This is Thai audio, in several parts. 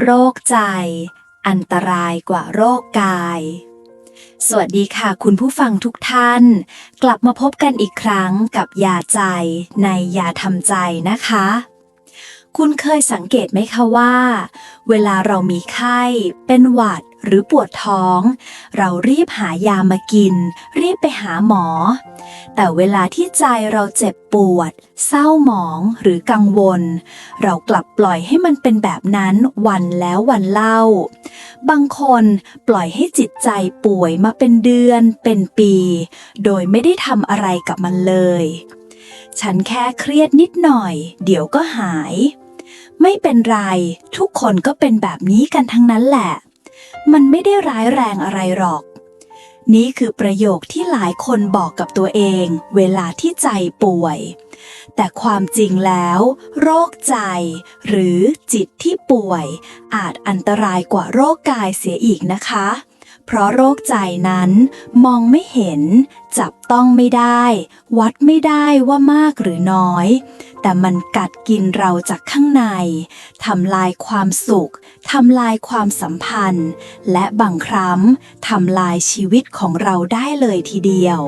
โรคใจ อันตรายกว่าโรคกาย สวัสดีค่ะคุณผู้ฟังทุกท่าน กลับมาพบกันอีกครั้งกับยาใจในยาทำใจนะคะ คุณเคยสังเกตไหมคะว่า เวลาเรามีไข้ เป็นหวัด หรือปวดท้อง เรารีบหายามากิน รีบไปหาหมอ แต่เวลาที่ใจเราเจ็บปวด เศร้าหมองหรือกังวล เรากลับปล่อยให้มันเป็นแบบนั้นวันแล้ววันเล่า บางคนปล่อยให้จิตใจป่วยมาเป็นเดือน เป็นปี โดยไม่ได้ทำอะไรกับมันเลย ฉันแค่เครียดนิดหน่อย เดี๋ยวก็หายไม่เป็นไร ทุกคนก็เป็นแบบนี้กันทั้งนั้นแหละ มันไม่ได้ร้ายแรงอะไรหรอก นี่คือประโยคที่หลายคนบอกกับตัวเอง เวลาที่ใจป่วย แต่ความจริงแล้ว โรคใจ หรือจิตที่ป่วย อาจอันตรายกว่าโรคกายเสียอีกนะคะ เพราะโรคใจนั้น มองไม่เห็น จับต้องไม่ได้ วัดไม่ได้ว่ามากหรือน้อย แต่มันกัดกินเราจากข้างใน ทำลายความสุข ทำลายความสัมพันธ์ และบางครั้งทำลายชีวิตของเราได้เลยทีเดียว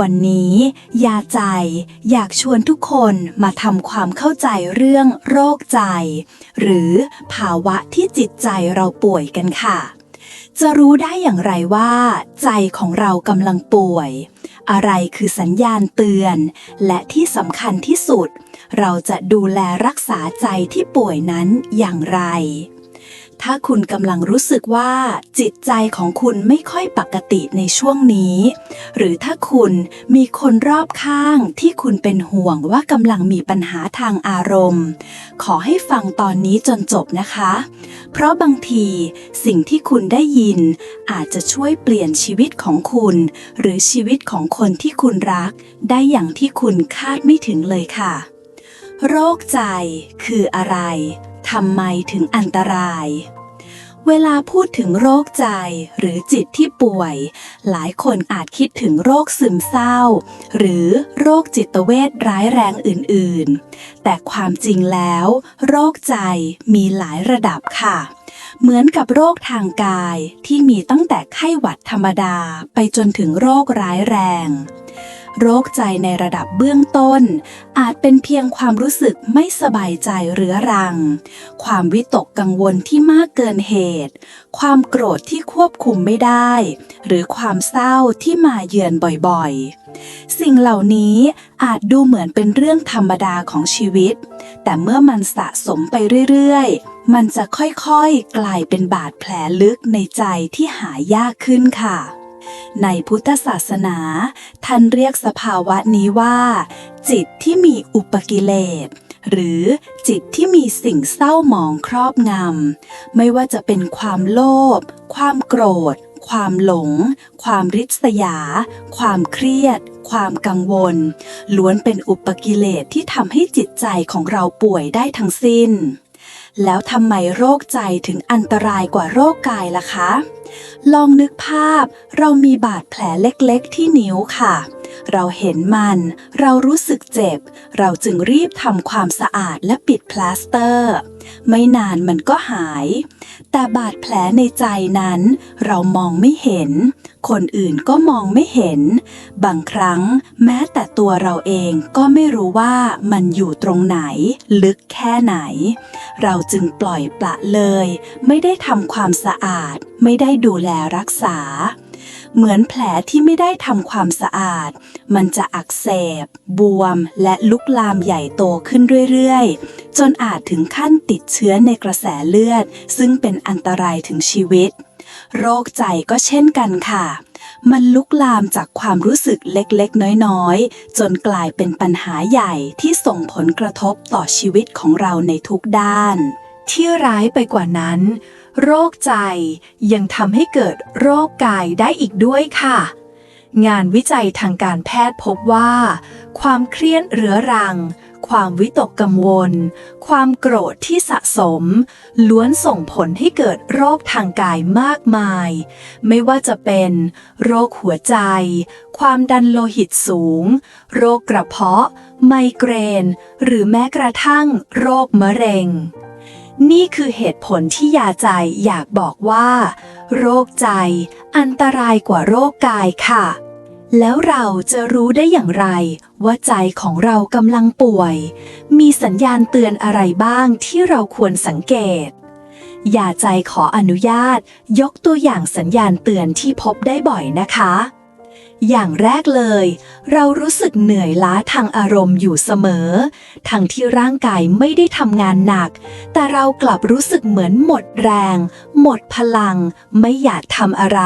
วันนี้ ยาใจอยากชวนทุกคนมาทำความเข้าใจเรื่องโรคใจ หรือภาวะที่จิตใจเราป่วยกันค่ะ จะรู้ได้อย่างไรว่า ใจของเรากำลังป่วย อะไรคือสัญญาณเตือน และที่สำคัญที่สุด เราจะดูแลรักษาใจที่ป่วยนั้นอย่างไร ถ้าคุณกำลังรู้สึกว่าจิตใจของคุณไม่ค่อยปกติในช่วงนี้ หรือถ้าคุณมีคนรอบข้างที่คุณเป็นห่วงว่ากำลังมีปัญหาทางอารมณ์ ขอให้ฟังตอนนี้จนจบนะคะ เพราะบางทีสิ่งที่คุณได้ยิน อาจจะช่วยเปลี่ยนชีวิตของคุณ หรือชีวิตของคนที่คุณรัก ได้อย่างที่คุณคาดไม่ถึงเลยค่ะ โรคใจคืออะไร ทำไมถึงอันตราย เวลาพูดถึงโรคใจหรือจิตที่ป่วย หลายคนอาจคิดถึงโรคซึมเศร้า หรือโรคจิตเวทร้ายแรงอื่นๆ แต่ความจริงแล้ว โรคใจมีหลายระดับค่ะเหมือนกับโรคทางกายที่มีตั้งแต่ไข้หวัดธรรมดาไปจนถึงโรคร้ายแรง โรคใจในระดับเบื้องต้น อาจเป็นเพียงความรู้สึกไม่สบายใจเรื้อรัง ความวิตกกังวลที่มากเกินเหตุ ความโกรธที่ควบคุมไม่ได้ หรือความเศร้าที่มาเยือนบ่อยๆ สิ่งเหล่านี้อาจดูเหมือนเป็นเรื่องธรรมดาของชีวิต แต่เมื่อมันสะสมไปเรื่อยๆ มันจะค่อยๆ กลายเป็นบาดแผลลึกในใจที่หายากขึ้นค่ะ ในพุทธศาสนา ท่านเรียกสภาวะนี้ว่า จิตที่มีอุปกิเลสหรือจิตที่มีสิ่งเศร้าหมองครอบงำ ไม่ว่าจะเป็นความโลภ ความโกรธ ความหลง ความริษยา ความเครียด ความกังวล ล้วนเป็นอุปกิเลสที่ทำให้จิตใจของเราป่วยได้ทั้งสิ้น แล้วทำไมโรคใจถึงอันตรายกว่าโรคกายล่ะคะ ลองนึกภาพเรามีบาดแผลเล็กๆที่นิ้วค่ะ เราเห็นมัน เรารู้สึกเจ็บ เราจึงรีบทำความสะอาดและปิดพลาสเตอร์ ไม่นานมันก็หาย แต่บาดแผลในใจนั้น เรามองไม่เห็น คนอื่นก็มองไม่เห็น บางครั้งแม้แต่ตัวเราเองก็ไม่รู้ว่ามันอยู่ตรงไหน ลึกแค่ไหน เราจึงปล่อยปละเลย ไม่ได้ทำความสะอาด ไม่ได้ดูแลรักษา เหมือนแผลที่ไม่ได้ทำความสะอาด มันจะอักเสบ บวม และลุกลามใหญ่โตขึ้นเรื่อยๆ จนอาจถึงขั้นติดเชื้อในกระแสเลือด ซึ่งเป็นอันตรายถึงชีวิต โรคใจก็เช่นกันค่ะ มันลุกลามจากความรู้สึกเล็กๆ น้อยๆ จนกลายเป็นปัญหาใหญ่ที่ส่งผลกระทบต่อชีวิตของเราในทุกด้าน ที่ร้ายไปกว่านั้น โรคใจ ยังทำให้เกิดโรคกายได้อีกด้วยค่ะ งานวิจัยทางการแพทย์พบว่า ความเครียดเรื้อรัง ความวิตกกังวล ความโกรธที่สะสม ล้วนส่งผลให้เกิดโรคทางกายมากมาย ไม่ว่าจะเป็น โรคหัวใจ ความดันโลหิตสูง โรคกระเพาะ ไมเกรน หรือแม้กระทั่ง โรคมะเร็ง นี่คือเหตุผลที่ยาใจอยากบอกว่า โรคใจอันตรายกว่าโรคกายค่ะ แล้วเราจะรู้ได้อย่างไร ว่าใจของเรากำลังป่วย มีสัญญาณเตือนอะไรบ้างที่เราควรสังเกต ยาใจขออนุญาตยกตัวอย่างสัญญาณเตือนที่พบได้บ่อยนะคะ อย่างแรกเลย เรารู้สึกเหนื่อยล้าทางอารมณ์อยู่เสมอ ทั้งที่ร่างกายไม่ได้ทำงานหนัก แต่เรากลับรู้สึกเหมือนหมดแรง หมดพลัง ไม่อยากทำอะไร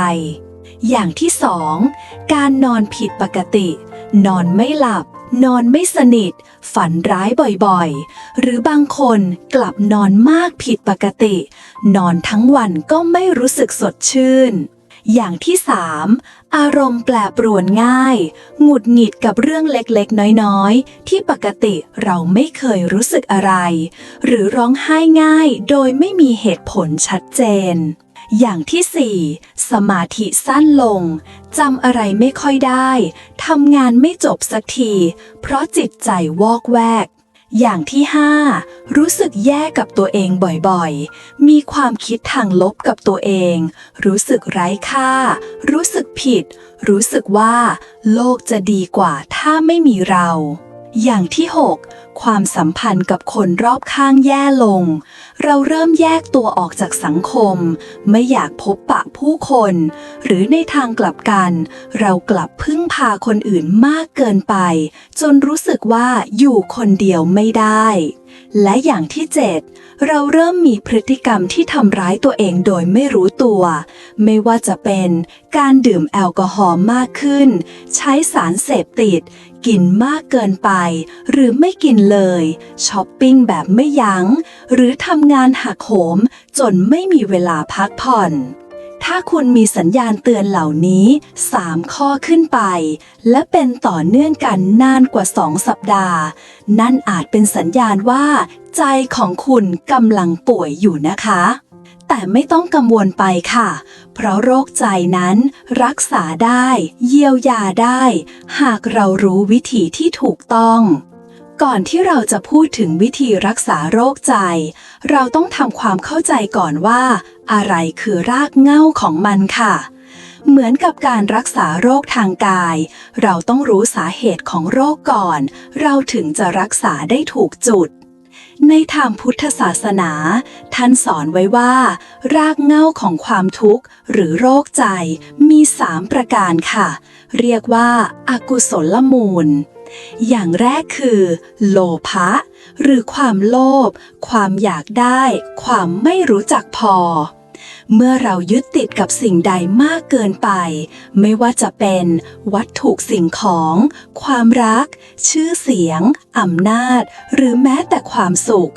อย่างที่สองการนอนผิดปกติ นอนไม่หลับ นอนไม่สนิท ฝันร้ายบ่อยๆ หรือบางคนกลับนอนมากผิดปกติ นอนทั้งวันก็ไม่รู้สึกสดชื่น อย่างที่สามอารมณ์แปรปรวนง่าย หงุดหงิดกับเรื่องเล็กๆ น้อยๆ ที่ปกติเราไม่เคยรู้สึกอะไร หรือร้องไห้ง่ายโดยไม่มีเหตุผลชัดเจนอย่างที่สี่สมาธิสั้นลง จำอะไรไม่ค่อยได้ ทำงานไม่จบสักที เพราะจิตใจวอกแวก อย่างที่ห้ารู้สึกแย่กับตัวเองบ่อยๆ มีความคิดทางลบกับตัวเอง รู้สึกไร้ค่า รู้สึกผิด รู้สึกว่า โลกจะดีกว่าถ้าไม่มีเรา อย่างที่ 6ความสัมพันธ์กับคนรอบข้างแย่ลง เราเริ่มแยกตัวออกจากสังคม ไม่อยากพบปะผู้คน หรือในทางกลับกัน เรากลับพึ่งพาคนอื่นมากเกินไป จนรู้สึกว่าอยู่คนเดียวไม่ได้ และอย่างที่ 7 เราเริ่มมีพฤติกรรมที่ทำร้ายตัวเองโดยไม่รู้ตัว ไม่ว่าจะเป็นการดื่มแอลกอฮอล์มากขึ้น ใช้สารเสพติด กินมากเกินไป หรือไม่กินเลยช้อปปิ้งแบบไม่ยัง้ง หรือทำงานหักโหม จนไม่มีเวลาพักผ่อน ถ้าคุณมีสัญญาณเตือนเหล่านี้ 3 ข้อขึ้นไป และเป็นต่อเนื่องกันนานกว่า 2 สัปดาห์ นั่นอาจเป็นสัญญาณว่า ใจของคุณกำลังป่วยอยู่นะคะแต่ไม่ต้องกังวลไปค่ะ เพราะโรคใจนั้นรักษาได้ เยียวยาได้ หากเรารู้วิธีที่ถูกต้อง ก่อนที่เราจะพูดถึงวิธีรักษาโรคใจ เราต้องทำความเข้าใจก่อนว่า อะไรคือรากเหง้าของมันค่ะ เหมือนกับการรักษาโรคทางกาย เราต้องรู้สาเหตุของโรคก่อน เราถึงจะรักษาได้ถูกจุด ในทางพุทธศาสนา ท่านสอนไว้ว่า รากเหง้าของความทุกข์ หรือโรคใจมีสามประการค่ะ เรียกว่าอากุศลมูล อย่างแรกคือ โลภะหรือความโลภ ความอยากได้ ความไม่รู้จักพอ เมื่อเรายึดติดกับสิ่งใดมากเกินไป ไม่ว่าจะเป็นวัตถุสิ่งของ ความรัก ชื่อเสียงอำนาจ หรือแม้แต่ความสุข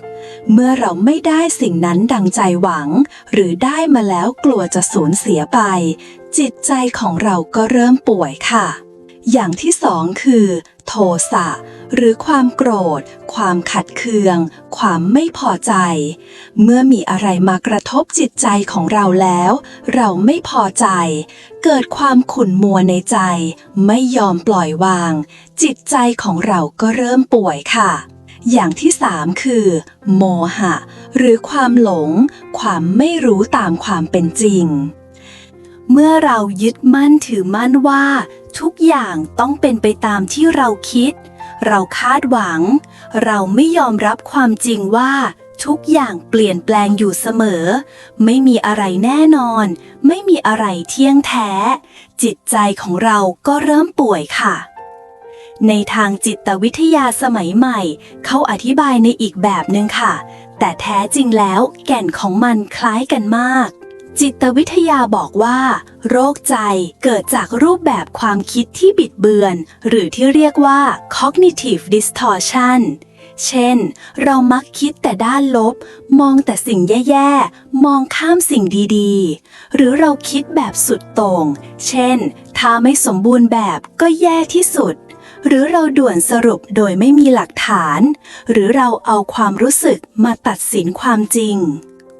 เมื่อเราไม่ได้สิ่งนั้นดังใจหวัง หรือได้มาแล้วกลัวจะสูญเสียไป จิตใจของเราก็เริ่มป่วยค่ะ อย่างที่สองคือ โทสะหรือความโกรธ ความขัดเคือง ความไม่พอใจ เมื่อมีอะไรมากระทบจิตใจของเราแล้ว เราไม่พอใจ เกิดความขุ่นมัวในใจ ไม่ยอมปล่อยวาง จิตใจของเราก็เริ่มป่วยค่ะอย่างที่สามคือ โมหะ หรือความหลง ความไม่รู้ตามความเป็นจริง เมื่อเรายึดมั่นถือมั่นว่า ทุกอย่างต้องเป็นไปตามที่เราคิด เราคาดหวัง เราไม่ยอมรับความจริงว่า ทุกอย่างเปลี่ยนแปลงอยู่เสมอ ไม่มีอะไรแน่นอน ไม่มีอะไรเที่ยงแท้ จิตใจของเราก็เริ่มป่วยค่ะ ในทางจิตวิทยาสมัยใหม่ เขาอธิบายในอีกแบบหนึ่งค่ะ แต่แท้จริงแล้วแก่นของมันคล้ายกันมาก จิตวิทยาบอกว่า โรคใจเกิดจากรูปแบบความคิดที่บิดเบือน หรือที่เรียกว่า cognitive distortion เช่น เรามักคิดแต่ด้านลบ มองแต่สิ่งแย่ๆ มองข้ามสิ่งดีๆ หรือเราคิดแบบสุดโต่ง เช่น ถ้าไม่สมบูรณ์แบบก็แย่ที่สุด หรือเราด่วนสรุปโดยไม่มีหลักฐาน หรือเราเอาความรู้สึกมาตัดสินความจริง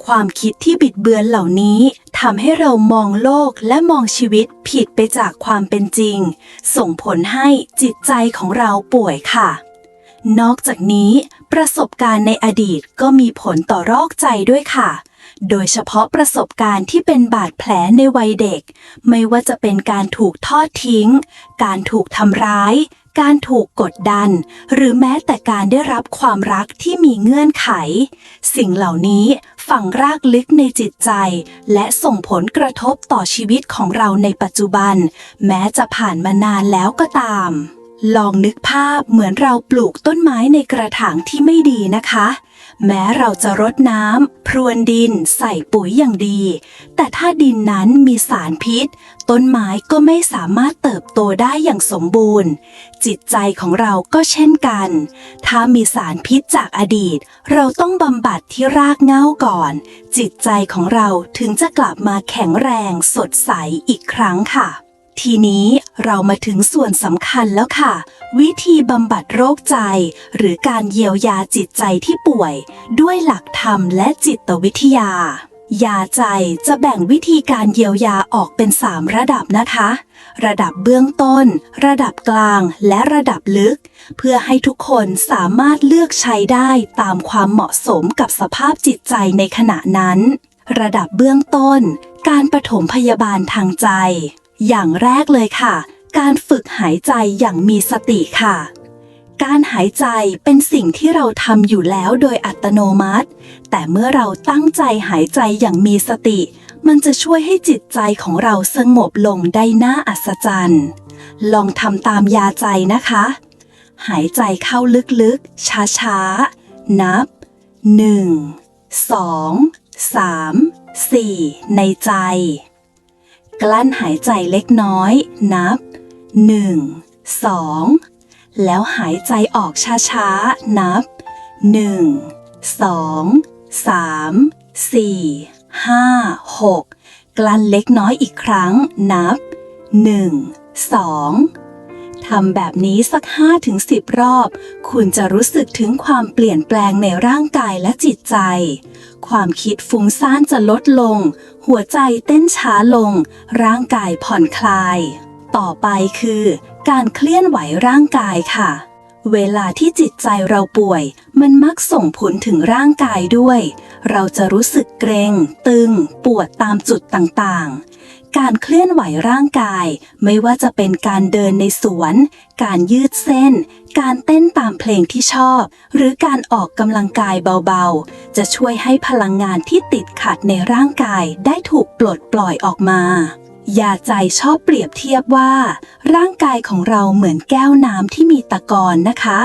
ความคิดที่บิดเบือนเหล่านี้ทำให้เรามองโลกและมองชีวิตผิดไปจากความเป็นจริง ส่งผลให้จิตใจของเราป่วยค่ะ นอกจากนี้ ประสบการณ์ในอดีตก็มีผลต่อรอกใจด้วยค่ะ โดยเฉพาะประสบการณ์ที่เป็นบาดแผลในวัยเด็ก ไม่ว่าจะเป็นการถูกทอดทิ้ง การถูกทำร้าย การถูกกดดัน หรือแม้แต่การได้รับความรักที่มีเงื่อนไข สิ่งเหล่านี้ ฝังรากลึกในจิตใจ และส่งผลกระทบต่อชีวิตของเราในปัจจุบัน แม้จะผ่านมานานแล้วก็ตาม ลองนึกภาพเหมือนเราปลูกต้นไม้ในกระถางที่ไม่ดีนะคะ แม้เราจะรดน้ำพรวนดินใส่ปุ๋ยอย่างดี แต่ถ้าดินนั้นมีสารพิษ ต้นไม้ก็ไม่สามารถเติบโตได้อย่างสมบูรณ์ จิตใจของเราก็เช่นกัน ถ้ามีสารพิษจากอดีต เราต้องบำบัดที่รากเหง้าก่อน จิตใจของเราถึงจะกลับมาแข็งแรงสดใสอีกครั้งค่ะ ทีนี้เรามาถึงส่วนสำคัญแล้วค่ะ วิธีบำบัดโรคใจ หรือการเยียวยาจิตใจที่ป่วย ด้วยหลักธรรมและจิตวิทยา ยาใจจะแบ่งวิธีการเยียวยาออกเป็น 3 ระดับนะคะ ระดับเบื้องต้น ระดับกลางและระดับลึก เพื่อให้ทุกคนสามารถเลือกใช้ได้ตามความเหมาะสมกับสภาพจิตใจในขณะนั้น ระดับเบื้องต้น การปฐมพยาบาลทางใจ อย่างแรกเลยค่ะ การฝึกหายใจอย่างมีสติค่ะ การหายใจเป็นสิ่งที่เราทำอยู่แล้วโดยอัตโนมัติ แต่เมื่อเราตั้งใจหายใจอย่างมีสติ มันจะช่วยให้จิตใจของเราสงบลงได้น่าอัศจรรย์ ลองทำตามยาใจนะคะ หายใจเข้าลึกๆ ช้าๆ นับ 1 2 3 4 ในใจ กลั้นหายใจเล็กน้อยนับ 1 2 แล้วหายใจออกช้าๆ นับ 1 2 3 4 5 6 กลั้นเล็กน้อยอีกครั้งนับ 1 2 ทำแบบนี้สัก 5-10 รอบ คุณจะรู้สึกถึงความเปลี่ยนแปลงในร่างกายและจิตใจ ความคิดฟุ้งซ่านจะลดลง หัวใจเต้นช้าลง ร่างกายผ่อนคลาย ต่อไปคือ การเคลื่อนไหวร่างกายค่ะ เวลาที่จิตใจเราป่วย มันมักส่งผลถึงร่างกายด้วย เราจะรู้สึกเกรง ตึง ปวดตามจุดต่างๆ การเคลื่อนไหวร่างกาย ไม่ว่าจะเป็นการเดินในสวน การยืดเส้น การเต้นตามเพลงที่ชอบ หรือการออกกำลังกายเบาๆ จะช่วยให้พลังงานที่ติดขัดในร่างกายได้ถูกปลดปล่อยออกมายาใจชอบเปรียบเทียบว่า ร่างกายของเราเหมือนแก้วน้ำที่มีตะกอนนะคะ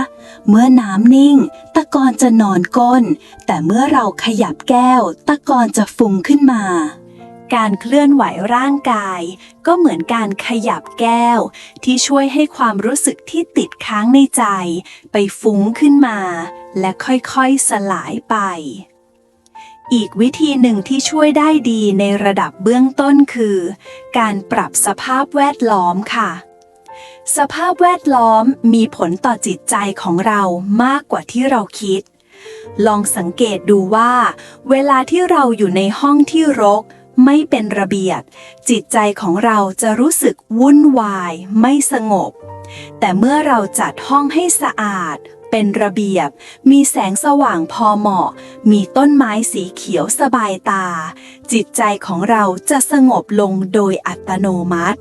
เมื่อน้ำนิ่ง ตะกอนจะนอนก้น แต่เมื่อเราขยับแก้ว ตะกอนจะฟุ้งขึ้นมา การเคลื่อนไหวร่างกาย ก็เหมือนการขยับแก้ว ที่ช่วยให้ความรู้สึกที่ติดค้างในใจ ไปฟุ้งขึ้นมา และค่อยๆสลายไป อีกวิธีหนึ่งที่ช่วยได้ดีในระดับเบื้องต้นคือ การปรับสภาพแวดล้อมค่ะสภาพแวดล้อมมีผลต่อจิตใจของเรามากกว่าที่เราคิด ลองสังเกตดูว่า เวลาที่เราอยู่ในห้องที่รก ไม่เป็นระเบียบ จิตใจของเราจะรู้สึกวุ่นวาย ไม่สงบ แต่เมื่อเราจัดห้องให้สะอาด เป็นระเบียบ มีแสงสว่างพอเหมาะ มีต้นไม้สีเขียวสบายตา จิตใจของเราจะสงบลงโดยอัตโนมัติ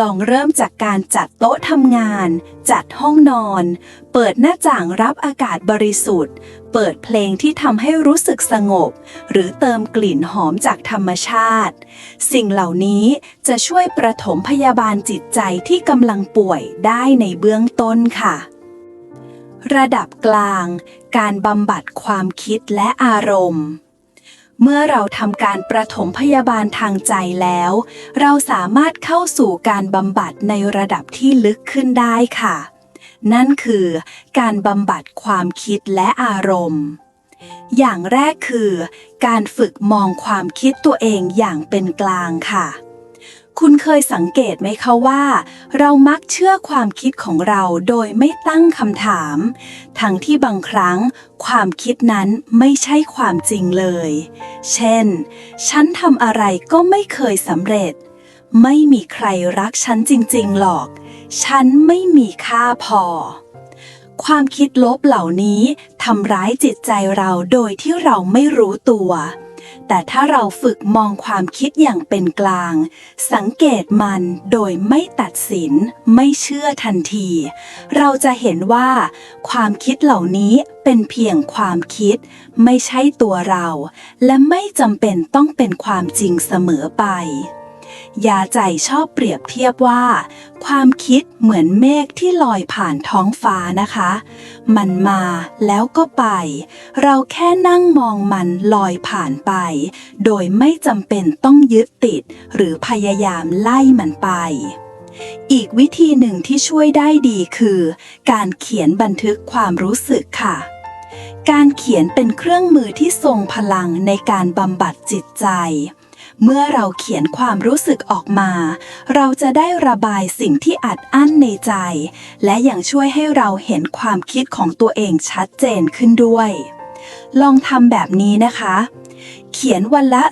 ลองเริ่มจากการจัดโต๊ะทำงาน จัดห้องนอน เปิดหน้าต่างรับอากาศบริสุทธิ์ เปิดเพลงที่ทำให้รู้สึกสงบ หรือเติมกลิ่นหอมจากธรรมชาติ สิ่งเหล่านี้จะช่วยประถมพยาบาลจิตใจที่กำลังป่วยได้ในเบื้องต้นค่ะ ระดับกลาง การบำบัดความคิดและอารมณ์ เมื่อเราทำการประถมพยาบาลทางใจแล้ว เราสามารถเข้าสู่การบำบัดในระดับที่ลึกขึ้นได้ค่ะ นั่นคือการบำบัดความคิดและอารมณ์ อย่างแรกคือ การฝึกมองความคิดตัวเองอย่างเป็นกลางค่ะ คุณเคยสังเกตไหมคะว่า เรามักเชื่อความคิดของเราโดยไม่ตั้งคำถาม ทั้งที่บางครั้ง ความคิดนั้นไม่ใช่ความจริงเลย เช่น ฉันทำอะไรก็ไม่เคยสำเร็จ ไม่มีใครรักฉันจริง ๆ หรอก ฉันไม่มีค่าพอ ความคิดลบเหล่านี้ทำร้ายจิตใจเราโดยที่เราไม่รู้ตัว แต่ถ้าเราฝึกมองความคิดอย่างเป็นกลาง สังเกตมันโดยไม่ตัดสิน ไม่เชื่อทันที เราจะเห็นว่า ความคิดเหล่านี้เป็นเพียงความคิด ไม่ใช่ตัวเรา และไม่จำเป็นต้องเป็นความจริงเสมอไป ยาใจชอบเปรียบเทียบว่า ความคิดเหมือนเมฆที่ลอยผ่านท้องฟ้านะคะ มันมาแล้วก็ไป เราแค่นั่งมองมันลอยผ่านไป โดยไม่จำเป็นต้องยึดติด หรือพยายามไล่มันไปอีกวิธีหนึ่งที่ช่วยได้ดีคือ การเขียนบันทึกความรู้สึกค่ะ การเขียนเป็นเครื่องมือที่ทรงพลังในการบำบัดจิตใจ เมื่อเราเขียนความรู้สึกออกมา เราจะได้ระบายสิ่งที่อัดอั้นในใจ และยังช่วยให้เราเห็นความคิดของตัวเองชัดเจนขึ้นด้วย ลองทำแบบนี้นะคะ เขียนวันละ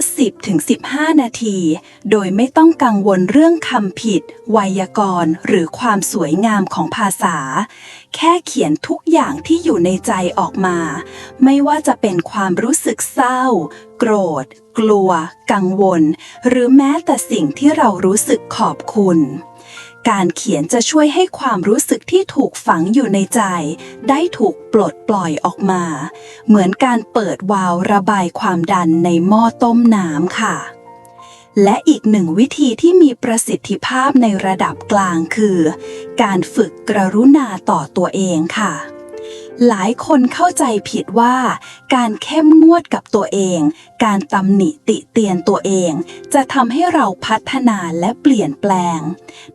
10-15 นาที โดยไม่ต้องกังวลเรื่องคำผิด ไวยากรณ์ หรือความสวยงามของภาษา แค่เขียนทุกอย่างที่อยู่ในใจออกมา ไม่ว่าจะเป็นความรู้สึกเศร้า โกรธ กลัว กังวล หรือแม้แต่สิ่งที่เรารู้สึกขอบคุณ การเขียนจะช่วยให้ความรู้สึกที่ถูกฝังอยู่ในใจ ได้ถูกปลดปล่อยออกมา เหมือนการเปิดวาล์วระบายความดันในหม้อต้มน้ำค่ะ และอีกหนึ่งวิธีที่มีประสิทธิภาพในระดับกลางคือ การฝึกกรุณาต่อตัวเองค่ะ หลายคนเข้าใจผิดว่า การเข้มงวดกับตัวเอง การตำหนิติเตียนตัวเอง จะทำให้เราพัฒนาและเปลี่ยนแปลง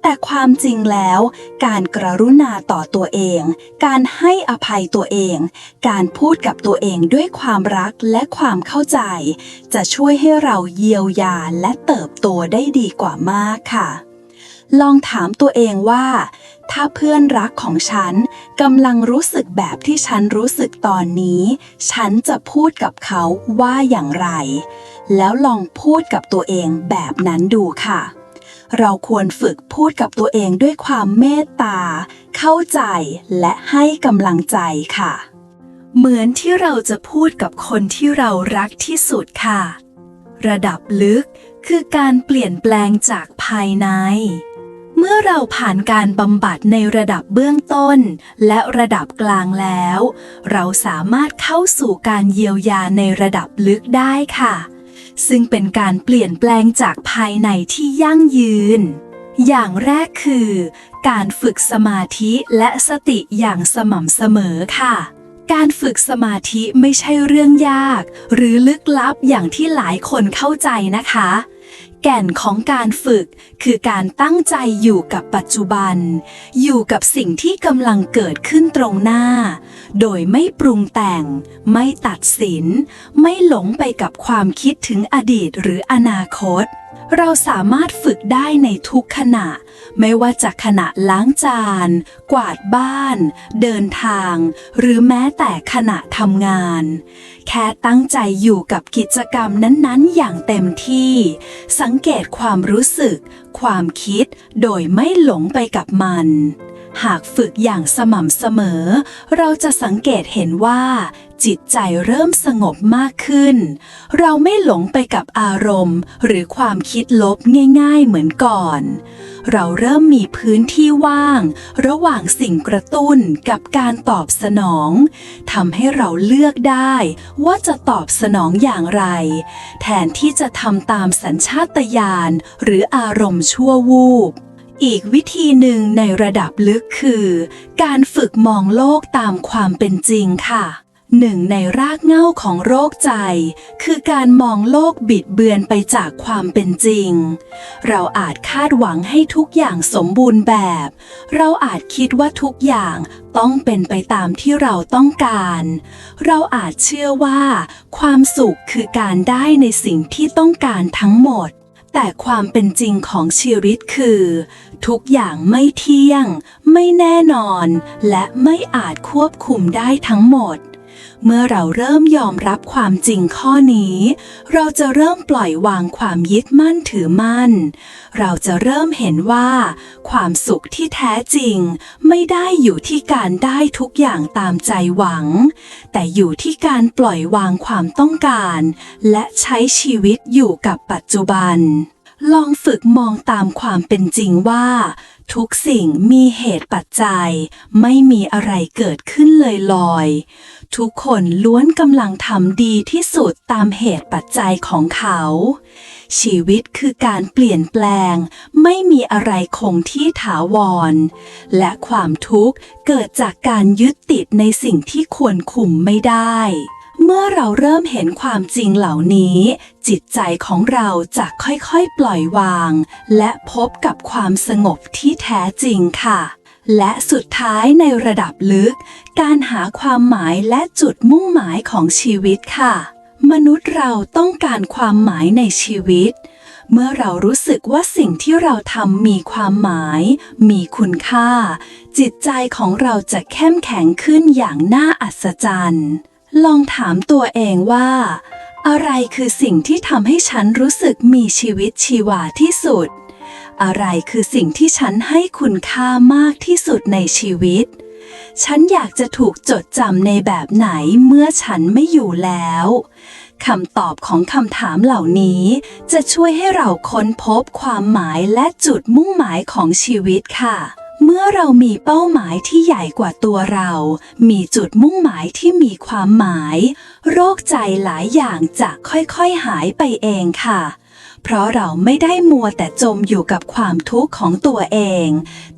แต่ความจริงแล้ว การกรุณาต่อตัวเอง การให้อภัยตัวเอง การพูดกับตัวเองด้วยความรักและความเข้าใจ จะช่วยให้เราเยียวยาและเติบโตได้ดีกว่ามากค่ะลองถามตัวเองว่า ถ้าเพื่อนรักของฉันกำลังรู้สึกแบบที่ฉันรู้สึกตอนนี้ ฉันจะพูดกับเขาว่าอย่างไร แล้วลองพูดกับตัวเองแบบนั้นดูค่ะ เราควรฝึกพูดกับตัวเองด้วยความเมตตา เข้าใจและให้กำลังใจค่ะ เหมือนที่เราจะพูดกับคนที่เรารักที่สุดค่ะ ระดับลึกคือการเปลี่ยนแปลงจากภายใน เมื่อเราผ่านการบำบัดในระดับเบื้องต้น และระดับกลางแล้ว เราสามารถเข้าสู่การเยียวยาในระดับลึกได้ค่ะ ซึ่งเป็นการเปลี่ยนแปลงจากภายในที่ยั่งยืน อย่างแรกคือ การฝึกสมาธิและสติอย่างสม่ำเสมอค่ะการฝึกสมาธิไม่ใช่เรื่องยาก หรือลึกลับอย่างที่หลายคนเข้าใจนะคะ แก่นของการฝึกคือการตั้งใจอยู่กับปัจจุบัน อยู่กับสิ่งที่กำลังเกิดขึ้นตรงหน้า โดยไม่ปรุงแต่ง ไม่ตัดสิน ไม่หลงไปกับความคิดถึงอดีตหรืออนาคตเราสามารถฝึกได้ในทุกขณะ ไม่ว่าจะขณะล้างจาน กวาดบ้าน เดินทาง หรือแม้แต่ขณะทำงาน แค่ตั้งใจอยู่กับกิจกรรมนั้นๆ อย่างเต็มที่ สังเกตความรู้สึก ความคิด โดยไม่หลงไปกับมันหากฝึกอย่างสม่ำเสมอ เราจะสังเกตเห็นว่า จิตใจเริ่มสงบมากขึ้น เราไม่หลงไปกับอารมณ์ หรือความคิดลบง่ายๆเหมือนก่อน เราเริ่มมีพื้นที่ว่าง ระหว่างสิ่งกระตุ้นกับการตอบสนองทำให้เราเลือกได้ว่าจะตอบสนองอย่างไร แทนที่จะทำตามสัญชาตญาณหรืออารมณ์ชั่ววูบอีกวิธีหนึ่งในระดับลึกคือ การฝึกมองโลกตามความเป็นจริงค่ะ หนึ่งในรากเหง้าของโรคใจ คือการมองโลกบิดเบือนไปจากความเป็นจริง เราอาจคาดหวังให้ทุกอย่างสมบูรณ์แบบ เราอาจคิดว่าทุกอย่างต้องเป็นไปตามที่เราต้องการ เราอาจเชื่อว่า ความสุขคือการได้ในสิ่งที่ต้องการทั้งหมด แต่ความเป็นจริงของชีวิตคือ ทุกอย่างไม่เที่ยง ไม่แน่นอน และไม่อาจควบคุมได้ทั้งหมด เมื่อเราเริ่มยอมรับความจริงข้อนี้ เราจะเริ่มปล่อยวางความยึดมั่นถือมั่น เราจะเริ่มเห็นว่า ความสุขที่แท้จริง ไม่ได้อยู่ที่การได้ทุกอย่างตามใจหวัง แต่อยู่ที่การปล่อยวางความต้องการ และใช้ชีวิตอยู่กับปัจจุบันลองฝึกมองตามความเป็นจริงว่า ทุกสิ่งมีเหตุปัจจัย ไม่มีอะไรเกิดขึ้นเลยลอย ทุกคนล้วนกำลังทำดีที่สุดตามเหตุปัจจัยของเขา ชีวิตคือการเปลี่ยนแปลง ไม่มีอะไรคงที่ถาวร และความทุกข์เกิดจากการยึดติดในสิ่งที่ควรคุมไม่ได้ เมื่อเราเริ่มเห็นความจริงเหล่านี้ จิตใจของเราจะค่อยๆปล่อยวาง และพบกับความสงบที่แท้จริงค่ะ และสุดท้ายในระดับลึก การหาความหมายและจุดมุ่งหมายของชีวิตค่ะ มนุษย์เราต้องการความหมายในชีวิต เมื่อเรารู้สึกว่าสิ่งที่เราทำมีความหมาย มีคุณค่า จิตใจของเราจะเข้มแข็งขึ้นอย่างน่าอัศจรรย์ ลองถามตัวเองว่า อะไรคือสิ่งที่ทำให้ฉันรู้สึกมีชีวิตชีวาที่สุด อะไรคือสิ่งที่ฉันให้คุณค่ามากที่สุดในชีวิต ฉันอยากจะถูกจดจำในแบบไหนเมื่อฉันไม่อยู่แล้วคำตอบของคำถามเหล่านี้ จะช่วยให้เราค้นพบความหมายและจุดมุ่งหมายของชีวิตค่ะ เมื่อเรามีเป้าหมายที่ใหญ่กว่าตัวเรา มีจุดมุ่งหมายที่มีความหมาย โรคใจหลายอย่างจะค่อยๆหายไปเองค่ะ เพราะเราไม่ได้มัวแต่จมอยู่กับความทุกข์ของตัวเอง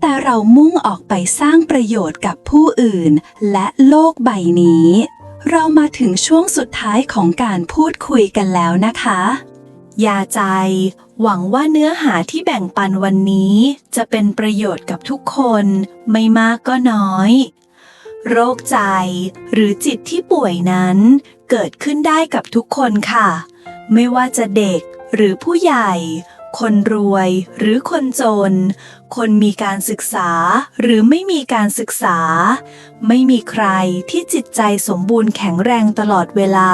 แต่เรามุ่งออกไปสร้างประโยชน์กับผู้อื่น และโลกใบนี้ เรามาถึงช่วงสุดท้ายของการพูดคุยกันแล้วนะคะ ยาใจ หวังว่าเนื้อหาที่แบ่งปันวันนี้ จะเป็นประโยชน์กับทุกคนไม่มากก็น้อย โรคใจหรือจิตที่ป่วยนั้น เกิดขึ้นได้กับทุกคนค่ะ ไม่ว่าจะเด็กหรือผู้ใหญ่ คนรวยหรือคนจน คนมีการศึกษาหรือไม่มีการศึกษา ไม่มีใครที่จิตใจสมบูรณ์แข็งแรงตลอดเวลา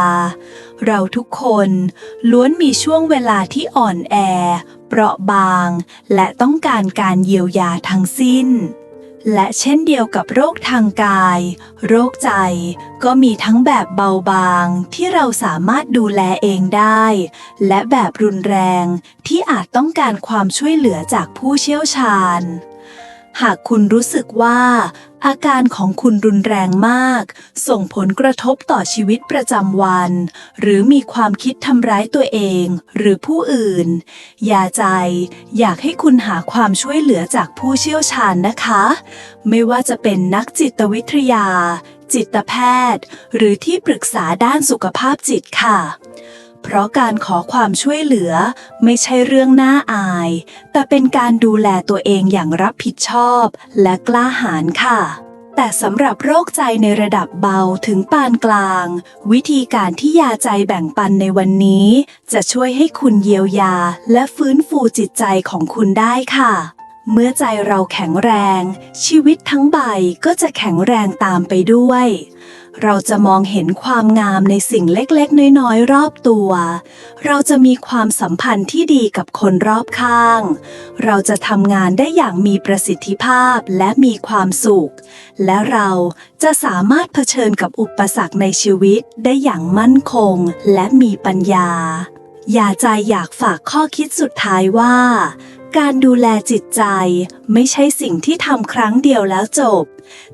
เราทุกคนล้วนมีช่วงเวลาที่อ่อนแอ เปราะบาง และต้องการการเยียวยาทั้งสิ้น และเช่นเดียวกับโรคทางกาย โรคใจ ก็มีทั้งแบบเบาบางที่เราสามารถดูแลเองได้ และแบบรุนแรงที่อาจต้องการความช่วยเหลือจากผู้เชี่ยวชาญหากคุณรู้สึกว่า อาการของคุณรุนแรงมาก ส่งผลกระทบต่อชีวิตประจำวัน หรือมีความคิดทำร้ายตัวเอง หรือผู้อื่น อย่าใจ อยากให้คุณหาความช่วยเหลือจากผู้เชี่ยวชาญนะคะ ไม่ว่าจะเป็นนักจิตวิทยา จิตแพทย์ หรือที่ปรึกษาด้านสุขภาพจิตค่ะ เพราะการขอความช่วยเหลือไม่ใช่เรื่องน่าอาย แต่เป็นการดูแลตัวเองอย่างรับผิดชอบและกล้าหาญค่ะแต่สำหรับโรคใจในระดับเบาถึงปานกลาง วิธีการที่ยาใจแบ่งปันในวันนี้ จะช่วยให้คุณเยียวยาและฟื้นฟูจิตใจของคุณได้ค่ะ เมื่อใจเราแข็งแรง ชีวิตทั้งใบก็จะแข็งแรงตามไปด้วย เราจะมองเห็นความงามในสิ่งเล็กๆ น้อยๆ รอบตัว เราจะมีความสัมพันธ์ที่ดีกับคนรอบข้าง เราจะทำงานได้อย่างมีประสิทธิภาพและมีความสุข และเราจะสามารถเผชิญกับอุปสรรคในชีวิตได้อย่างมั่นคงและมีปัญญา อย่าใจอยากฝากข้อคิดสุดท้ายว่า การดูแลจิตใจไม่ใช่สิ่งที่ทำครั้งเดียวแล้วจบ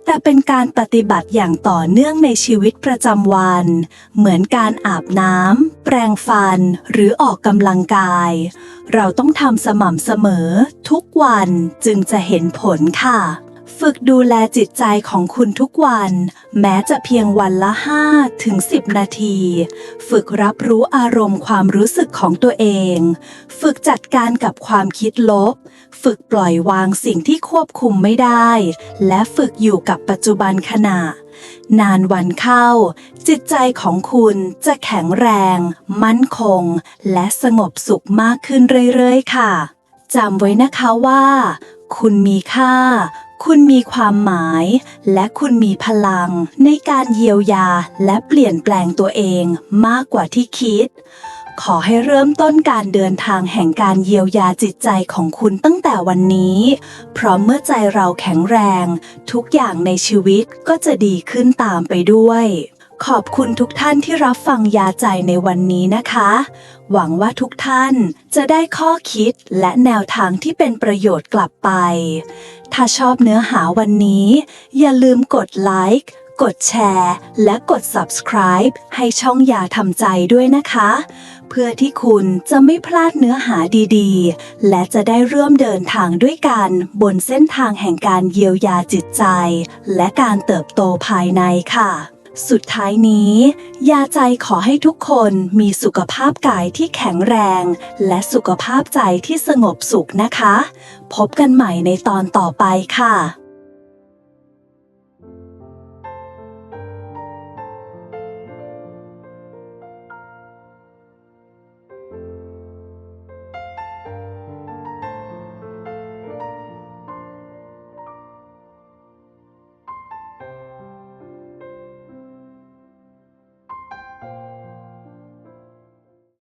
แต่เป็นการปฏิบัติอย่างต่อเนื่องในชีวิตประจำวัน เหมือนการอาบน้ำแปรงฟัน หรือออกกำลังกาย เราต้องทำสม่ำเสมอ ทุกวันจึงจะเห็นผลค่ะ ฝึกดูแลจิตใจของคุณทุกวัน แม้จะเพียงวันละ5ถึง10 นาที ฝึกรับรู้อารมณ์ความรู้สึกของตัวเอง ฝึกจัดการกับความคิดลบ ฝึกปล่อยวางสิ่งที่ควบคุมไม่ได้ และฝึกอยู่กับปัจจุบันขณะ นานวันเข้า จิตใจของคุณจะแข็งแรง มั่นคง และสงบสุขมากขึ้นเรื่อยๆ ค่ะจำไว้นะคะว่า คุณมีค่า คุณมีความหมาย และคุณมีพลัง ในการเยียวยาและเปลี่ยนแปลงตัวเองมากกว่าที่คิด ขอให้เริ่มต้นการเดินทางแห่งการเยียวยาจิตใจของคุณตั้งแต่วันนี้ เพราะเมื่อใจเราแข็งแรง ทุกอย่างในชีวิตก็จะดีขึ้นตามไปด้วย ขอบคุณทุกท่านที่รับฟังยาใจในวันนี้นะคะ หวังว่าทุกท่านจะได้ข้อคิดและแนวทางที่เป็นประโยชน์กลับไป ถ้าชอบเนื้อหาวันนี้ อย่าลืมกดไลค์กดแชร์ และกด subscribe ให้ช่องยาทำใจด้วยนะคะ เพื่อที่คุณจะไม่พลาดเนื้อหาดีๆ และจะได้ร่วมเดินทางด้วยกันบนเส้นทางแห่งการเยียวยาจิตใจ และการเติบโตภายในค่ะ สุดท้ายนี้ ยาใจขอให้ทุกคนมีสุขภาพกายที่แข็งแรง และสุขภาพใจที่สงบสุขนะคะ พบกันใหม่ในตอนต่อไปค่ะ